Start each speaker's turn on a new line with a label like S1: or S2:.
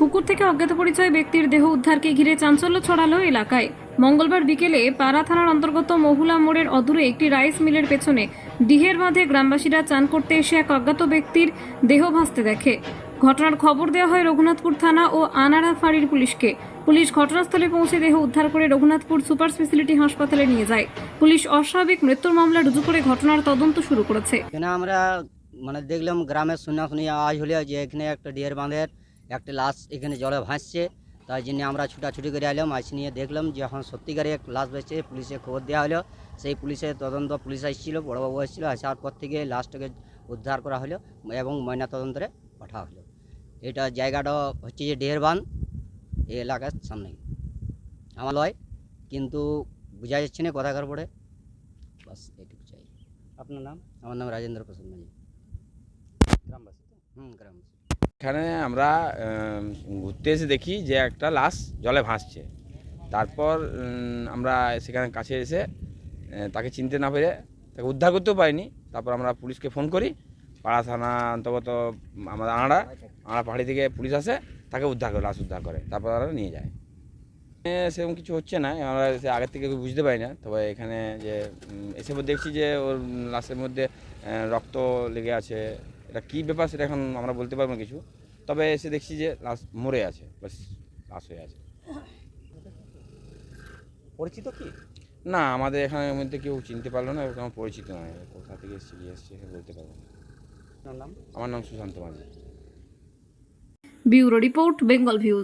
S1: পুকুর থেকে অজ্ঞাত পরিচয় ব্যক্তির দেহ উদ্ধারকে ঘিরে চাঞ্চল্য ছড়ালো এলাকায়। মঙ্গলবার বিকেলে পাড়া থানার অন্তর্গত মহুলা মোড়ের অদূরে একটি রাইস মিলের পেছনে ডিহের বাঁধে গ্রামবাসীরা চান করতে এসে এক অজ্ঞাত ব্যক্তির দেহ ভাসতে দেখে। ঘটনার খবর দেওয়া হয় রঘুনাথপুর থানা ও আনাড়া ফাঁড়ির পুলিশকে। পুলিশ ঘটনাস্থলে পৌঁছে দেহ উদ্ধার করে রঘুনাথপুর সুপার স্পেশালিটি হাসপাতালে নিয়ে যায়। পুলিশ অস্বাভাবিক মৃত্যুর মামলা রুজু করে ঘটনার তদন্ত শুরু করেছে।
S2: আমরা মানে দেখলাম গ্রামের শুনে আওয়াজ হলো যে এখানে একটা ডিয়ের বাঁধের একটা লাশ এখানে জলে ভাসছে। তাই জন্য আমরা ছুটাছুটি করে এলাম। আইস নিয়ে দেখলাম যে এখন সত্যিকারে এক লাশ বেঁচে পুলিশে খবর দেওয়া হলো। সেই পুলিশের তদন্ত পুলিশ আসছিল বড়োবাবু আসছিল। আসার পর থেকে লাশটাকে উদ্ধার করা হলো এবং ময়না তদন্তে পাঠা হলো। এটা জায়গাটা হচ্ছে যে ডিহের বাঁধ এই এলাকার সামনে আমার লয় কিন্তু বোঝা যাচ্ছে না কথাকার পড়ে। বাস এটুকু চাই।
S3: আপনার নাম?
S2: আমার নাম রাজেন্দ্র প্রসাদ মাঝি।
S3: গ্রামবাসী
S2: হুম গ্রামবাসী।
S4: এখানে আমরা ঘুরতে এসে দেখি যে একটা লাশ জলে ভাসছে। তারপর আমরা সেখানে কাছে এসে তাকে চিনতে না পেরে তাকে উদ্ধার করতেও পারিনি। তারপর আমরা পুলিশকে ফোন করি। পাড়া থানা অন্তর্গত আমাদের আনাড়া আনাড়া পাহাড়ি থেকে পুলিশ আসে, তাকে উদ্ধার করে, লাশ উদ্ধার করে। তারপর ওরা নিয়ে যায়। সেরকম কিছু হচ্ছে না। আমরা সে আগের থেকে বুঝতে পারি না। তবে এখানে যে এসে দেখছি যে ওর লাশের মধ্যে রক্ত লেগে আছে। এটা কী ব্যাপার সেটা এখন আমরা বলতে পারব না কিছু। তবে এসে দেখছি যে লাশ মরে আছে বাস লাশ হয়ে আছে।
S3: পরিচিত কি?
S4: না আমাদের এখানের মধ্যে কেউ চিনতে পারল না কোনো পরিচিত নয় কোথা থেকে এসছে কি এসছে বলতে পারব না।
S3: নাম?
S4: আমার নাম সুশান্ত মাঝি।
S1: Bureau report Bengal views